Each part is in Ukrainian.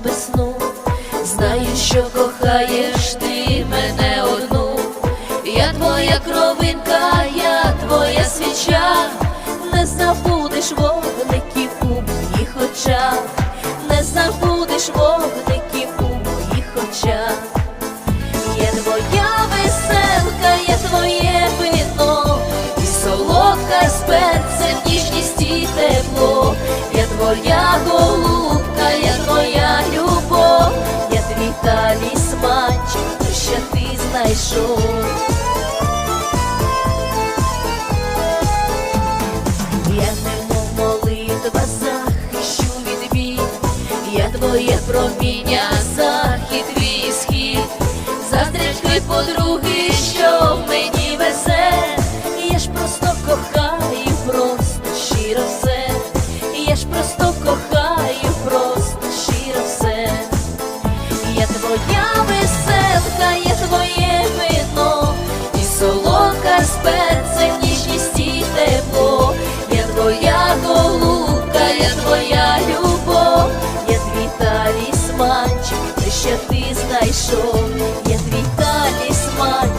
без сну, знаю, що кохаєш ти мене одну. Я твоя кровинка, я твоя свіча, не забудеш вогників у моїх очах, не забудеш вогників у моїх очах. Я твоя веселка, я твоє вино, і солодка з перцем, і тепло, я твоя голубка, знайшов. Я немов молитва захищу від бід, я твоє проміння, захід твій схід, заздрять твої подруги, що в мені везе, я ж просто кохаю, просто щиро все, я ж просто кохаю,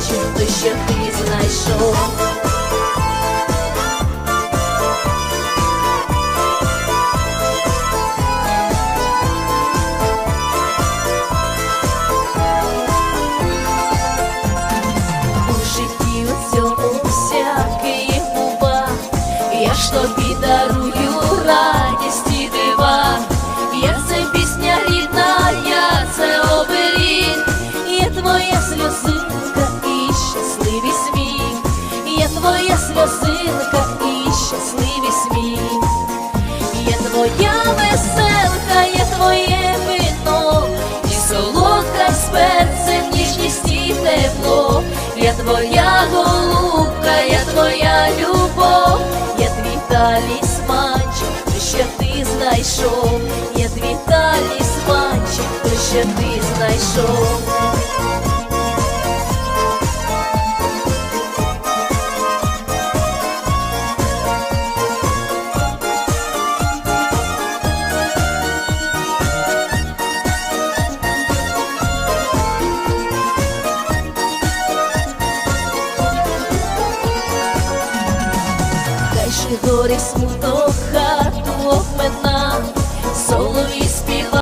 талісманчик, те, що ти знайшов. Сльозинка і щасливий сміх. Я твоя веселка, я твоє вино, і солодка з перцем, ніжність і тепло. Я твоя голубка, я твоя любов, я твій талісманчик, то що ти знайшов, я твій талісманчик, то що ти знайшов. Найшли горі смуток